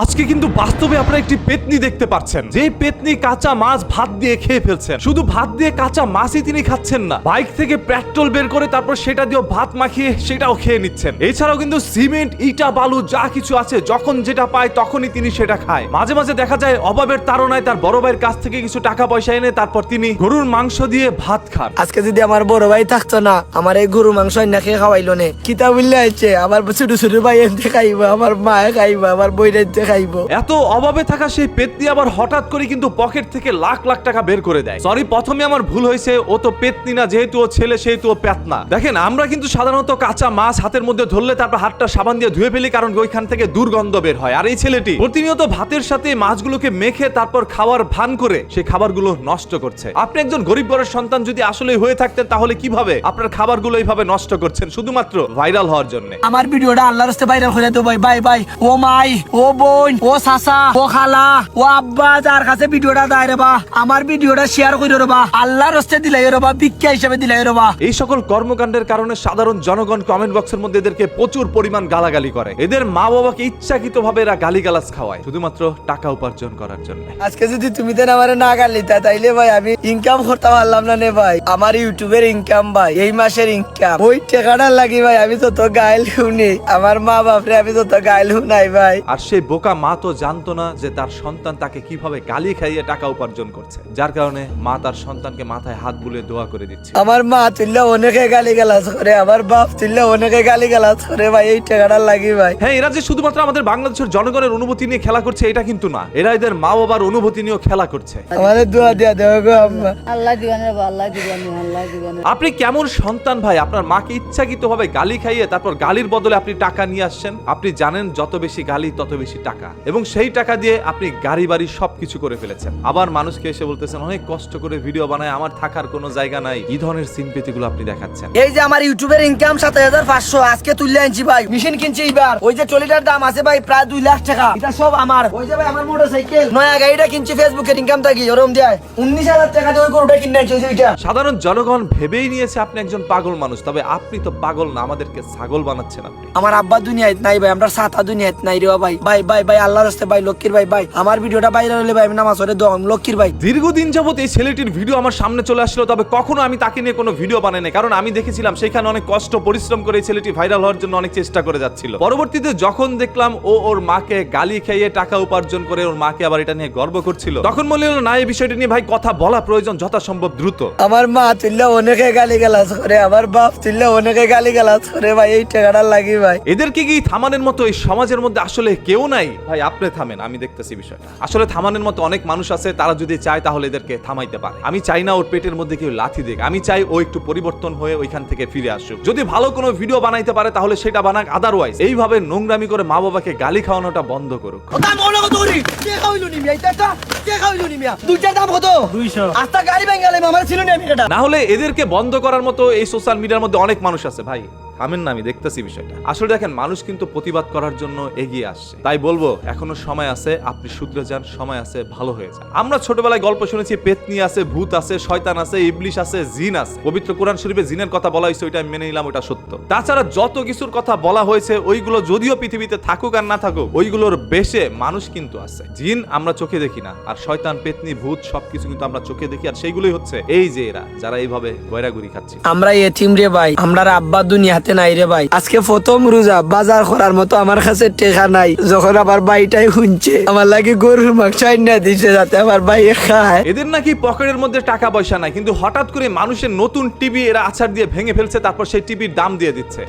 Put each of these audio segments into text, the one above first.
আজকে কিন্তু বাস্তবে আপনারা একটি পেতনি দেখতে পাচ্ছেন। যে পেতনি কাঁচা মাছ ভাত দিয়ে খেয়ে ফেলছেন। শুধু ভাত দিয়ে কাঁচা মাছই তিনি খাচ্ছেন না। বাইক থেকে পেট্রোল বের করে তারপর সেটা দিয়ে ভাত মাখিয়ে সেটাও খেয়ে নিচ্ছেন। এছাড়াও কিন্তু সিমেন্ট, ইটা, বালু, যা কিছু আছে, যখন যেটা পায় তখনই তিনি সেটা খায়। মাঝে মাঝে দেখা যায় অভাবের তাড়নায় তার বড় ভাইয়ের কাছ থেকে কিছু টাকা পয়সা এনে তারপর তিনি গরুর মাংস দিয়ে ভাত খান। আজকে যদি আমার বড় ভাই থাকতো না, আমার এই গরু মাংস না খেয়ে খাওয়াইলো নে। কিতা বললে আছে আমার ছোট ছোট ভাই এনতে খাইব, আমার মা খাইব, আমার বই খাইব এত অভাবে থাকা সেই পেতনি আবার হঠাৎ করে কিন্তু পকেট থেকে লাখ লাখ টাকা বের করে দেয়। সরি প্রথমে আমার ভুল হয়েছে ও তো পেতনি না যেহেতু ও ছেলে সেহেতু ও পেতনা দেখেন আমরা কিন্তু সাধারণত কাঁচা মাছ হাতের মধ্যে ধরলে তারপর হাতটা সাবান দিয়ে ধুয়ে ফেলি কারণ ওইখান থেকে দুর্গন্ধ বের হয়। আর এই ছেলেটি প্রতিনিয়ত ভাতের সাথে মাছগুলোকে মেখে তারপর খাওয়ার ভান করে সেই খাবারগুলো নষ্ট করছে। আপনি একজন গরিব ঘরের সন্তান যদি আসলে হয়ে থাকতেন তাহলে কীভাবে আপনার খাবারগুলো এইভাবে নষ্ট করছেন? শুধুমাত্র ভাইরাল হওয়ার জন্য। আমার ভিডিওটা আল্লাহর রাস্তে বাইরে হয়ে যেত ভাই ভাই ভাই ও মাই ও বোন ও সাসা ও খালা ও আব্বা যার কাছে ভিডিওটা দেয় রে বা আমার ভিডিওটা শেয়ার করে রে বা আল্লাহর রাস্তে দিলাই রে বা ভিক্ষা হিসেবে দিলাই রে বা এই সকল কর্মকাণ্ডের কারণে সাধারণ জনগণ কমেন্ট বক্সের মধ্যে এদেরকে প্রচুর পরিমাণ গালাগালি করে। এদের মা বাবাকে ইচ্ছাকৃত ভাবে এরা গালিগালাজ খাওয়ায় শুধুমাত্র টাকা উপার্জন করার জন্য। আজকে যদি তুমি দেন আমার না গালিতা তাইলে ভাই আমি ইনকাম করতে পারলাম না নে ভাই। আমার ইউটিউবের ইনকাম ভাই এই মাসের ইনকাম ওই টাকাটা লাগি ভাই আমি তো তো গাইল শুনি আমার মা বাপরে আমি তো তো গাইল শুনাই ভাই। আর সেই বোকা মা তো জানতো না যে তার সন্তান তাকে কীভাবে গালি খাইয়ে টাকা উপার্জন করছে যার কারণে মা তার সন্তানকে মাথায় হাত বুলিয়ে দোয়া করে দিচ্ছে। আমার মা তুললে অনেকে গালি গালাজ করে আমার বাপ তুললে অনেকে গালি গালাজ করে ভাই এই টাকাটা লাগি ভাই। হ্যাঁ এরা যে শুধুমাত্র আমাদের বাংলাদেশের জনগণের অনুভূতি নিয়ে খেলা করছে এটা কিন্তু না। এরা এদের মা বাবার অনুভূতি নিয়েও খেলা করছে। আমাদের দোয়া দিয়া দেওয়া গো আম্মা। আল্লাহ দিবানে আল্লাহ দিবানে আল্লাহ দিবানে। আপনি কেমন সন্তান ভাই? আপনার মাকে ইচ্ছাকৃত ভাবে গালি খাইয়ে তারপর গালির বদলে আপনি টাকা নিয়ে আসছেন? আপনি জানেন যত বেশি গালি তত বেশি টাকা। এবং সেই টাকা দিয়ে আপনি গাড়ি বাড়ি সবকিছু করে ফেলেছেন। আবার মানুষকে এসে বলতেছেন অনেক কষ্ট করে ভিডিও বানায় আমার থাকার কোনো জায়গা নাই। এই ধরনের সিম্পেতিগুলো আপনি দেখাচ্ছেন। এই যে আমার ইউটিউবের ইনকাম সাত হাজার পাঁচশো আজকে তুললে আনছি ভাই। মেশিন কিনছি এবার ওই যে চলিটার দাম আছে ভাই প্রায় দুই লাখ টাকা। এটা সব আমার। ওই যে ভাই আমার মোটর সাইকেল নয়া গাড়িটা কিনছি ফেসবুকের ইনকাম থাকি ওরম দেয়। উনিশ হাজার টাকা দিয়ে ওই গরুটা কিনে আনছি ওই ওইটা সাধারণ জনগণ ভেবেই নিয়েছে আপনি একজন পাগল মানুষ তবে আপনি তো পাগল না আমাদেরকে ছাগল বানাচ্ছেন আপনি। আমার আব্বা দুনিয়ায় নাই ভাই আমরা সাতা দুনিয়ায় নাই রে ভাই। ভাই ভাই ভাই আল্লাহর রাস্তে ভাই লক্ষ্মীর ভাই ভাই আমার ভিডিওটা বাইরে হলে ভাই আমি নামাজ পড়ে দোয়া লক্ষ্মীর ভাই। দীর্ঘদিন যাবত এই ছেলেটির ভিডিও আমার সামনে চলে আসলো তবে কখনো আমি তাকে নিয়ে কোনো ভিডিও বানাই নাই কারণ আমি দেখেছিলাম সেখানে অনেক কষ্ট পরিশ্রম করে এই ছেলেটি ভাইরাল হওয়ার জন্য অনেক চেষ্টা করে যাচ্ছিল। পরবর্তীতে যখন দেখলাম ও ওর মাকে গালি খাইয়ে টাকা উপার্জন করে ওর মাকে আবার এটা নিয়ে গর্ব করছিল তখন মনে হলো না এই বিষয়টি নিয়ে ভাই কথা বলা প্রয়োজন যথাসম্ভব দ্রুত। আমার মা তুললে অনেকে গালি গালাজ করে আমার বাপ তুললে অনেকে গালি গালাজ করে ভাই এই টাকাটা লাগি ভাই। এদেরকে কি থামানোর মতো এই সমাজের মধ্যে আসলে কেউ নাই? ভাই আপনি থামেন আমি দেখতেছি বিষয়টা। আসলে থামানোর মতো অনেক মানুষ আছে তারা যদি চায় তাহলে এদেরকে থামাইতে পারে। আমি চাই না ওর পেটের মধ্যে কেউ লাথি দেখ আমি চাই ও একটু পরিবর্তন হয়ে ওইখান থেকে ফিরে আসুক। যদি ভালো কোনো ভিডিও বানাইতে পারে তাহলে সেটা বানাক আদারওয়াইজ এইভাবে নোংরামি করে মা বাবাকে গালি খাওয়ানোটা বন্ধ করুক। দাম হলো কত করি কে খাওয়াইলো নি মিয়া? এটা কে খাওয়াইলো নি মিয়া? দুইটার দাম কত? 200 আস্তা গাড়ি বেঙ্গালে আমার ছিল না আমি এটা। না হলে এদেরকে বন্ধ করার মতো এই সোশ্যাল মিডিয়ার মধ্যে অনেক মানুষ আছে ভাই। থামেন না, আমি দেখতেছি বিষয়টা। আসলে দেখেন, মানুষ কিন্তু প্রতিবাদ করার জন্য এগিয়ে আসছে। তাই বলব, এখনও সময় আছে, আপনি শুধরে যান, সময় আছে, ভালো হয়ে যান। আমরা ছোটবেলায় গল্প শুনেছি, পেতনি আছে, ভূত আছে, শয়তান আছে, ইবলিশ আছে, জিন আছে। পবিত্র কোরআন শরীফে জিনের কথা বলা হয়েছে, ওইটা মেনে নিলাম ওটা সত্য। তাছাড়া যত কিছুর কথা বলা হয়েছে, ওইগুলো যদিও পৃথিবীতে থাকুক আর না থাকুক, ওইগুলোর বেশে মানুষ কিন্তু আছে। জিন আমরা চোখে দেখি না, আর শয়তান, পেতনি, ভূত সবকিছু কিন্তু আমরা চোখে দেখি, আর সেইগুলোই হচ্ছে এই যে এরা, যারা এইভাবে গয়রাগুড়ি খাচ্ছে। আমরা এতিম রে ভাই আমরা আব্বা দুনিয়াতে নাই রে ভাই। আজকে প্রথম রোজা বাজার করার মতো আমার কাছে টেকা নাই। যখন আমার ভাইটাই শুনছে আমার লাগে গরুর মাংস না দিছে যাতে আমার ভাই খায়। এদের নাকি পকেটের মধ্যে টাকা পয়সা নাই কিন্তু হঠাৎ করে মানুষের নতুন টিভি এরা আছাড় দিয়ে ভেঙে ফেলছে তারপর সেই টিভির দাম দিয়ে দিচ্ছে।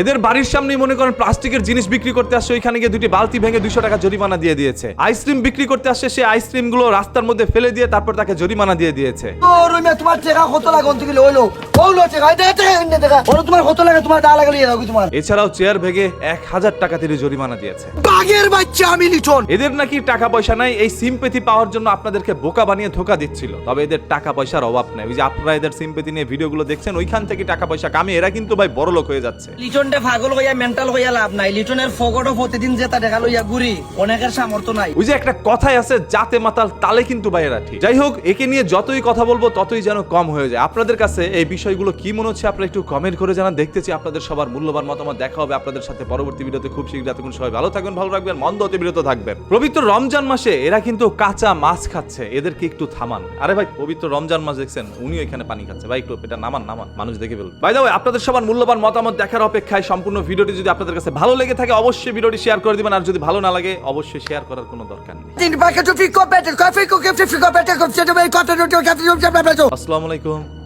এদের বাড়ির সামনে মনে করেন প্লাস্টিকের জিনিস বিক্রি করতে আসছে ওইখানে গিয়ে দুটি বালতি ভেঙে দুশো টাকা জরিমানা দিয়ে দিয়েছে। আইসক্রিম বিক্রি করতে আসছে সেই আইসক্রিমগুলো রাস্তার মধ্যে ফেলে দিয়ে তারপর তাকে জরিমানা দিয়ে দিয়েছে। ও রুমিয়া তোমার টাকা কত লাগে অন্তকে গেলে হইল ও লো টাকা এটা টাকা কিনে টাকা ওরা তোমার কত লাগে? তোমার দা লাগে লইয়া দাও তোমার? এছাড়াও চেয়ার ভেঙে এক হাজার টাকা তিনি জরিমানা দিয়েছে। বাগের বাচ্চা আমি লিটন। এদের নাকি টাকা পয়সা নাই এই সিম্পেথি পাওয়ার জন্য আপনাদেরকে বোকা বানিয়ে ধোকা দিচ্ছিল। তবে এদের টাকা পয়সার অভাব নেই। ওই যে আপনারা এদের সিম্পেথি নিয়ে ভিডিওগুলো দেখছেন ওইখান থেকে টাকা পয়সা কামিয়ে এরা কিন্তু ভাই বড় লোক হয়ে যাচ্ছে। লিটনটা পাগল হইয়া মেন্টাল হইয়া লাভ নাই। লিটনের ফগটও প্রতিদিন দেখা লইয়া ঘুরি। অনেকের সামর্থ্য নাই। ওই যে একটা কথাই আছে জাতে মাতাল তালে কিন্তু বাইরে ঠিক। যাই হোক একে নিয়ে যতই কথা বলব ততই যেন কম হয়ে যায়। আপনাদের কাছে এই বিষয়গুলো কি মনে হচ্ছে আপনারা একটু কমেন্ট করে জানান। দেখতেছি আপনাদের সবার মূল্যবান মতামত। দেখা হবে আপনাদের সাথে পরবর্তী ভিডিওতে। খুব শীঘ্র এতক্ষণ সবাই ভালো থাকবেন, ভালো রাখবেন, মন্দ হতে বিরত থাকবেন। পবিত্র রমজান মাসে এরা কিন্তু কাঁচা মাছ খাচ্ছে। এদেরকে একটু থামান। আরে ভাই, পবিত্র রমজান মাস দেখছেন, উনিও এখানে পানি খাচ্ছে। ভাই, একটু এটা নামান নামান। মানুষ দেখে ফেলবে ভাই দাও আপনাদের সবার মূল্যবান মতামত দেখার অপেক্ষায় সম্পূর্ণ ভিডিওটি যদি আপনাদের কাছে ভালো লেগে থাকে, অবশ্যই ভিডিওটি শেয়ার করে দিবেন। আর যদি ভালো না লাগে, অবশ্যই শেয়ার করার কোনো দরকার নেই। আসসালামু আলাইকুম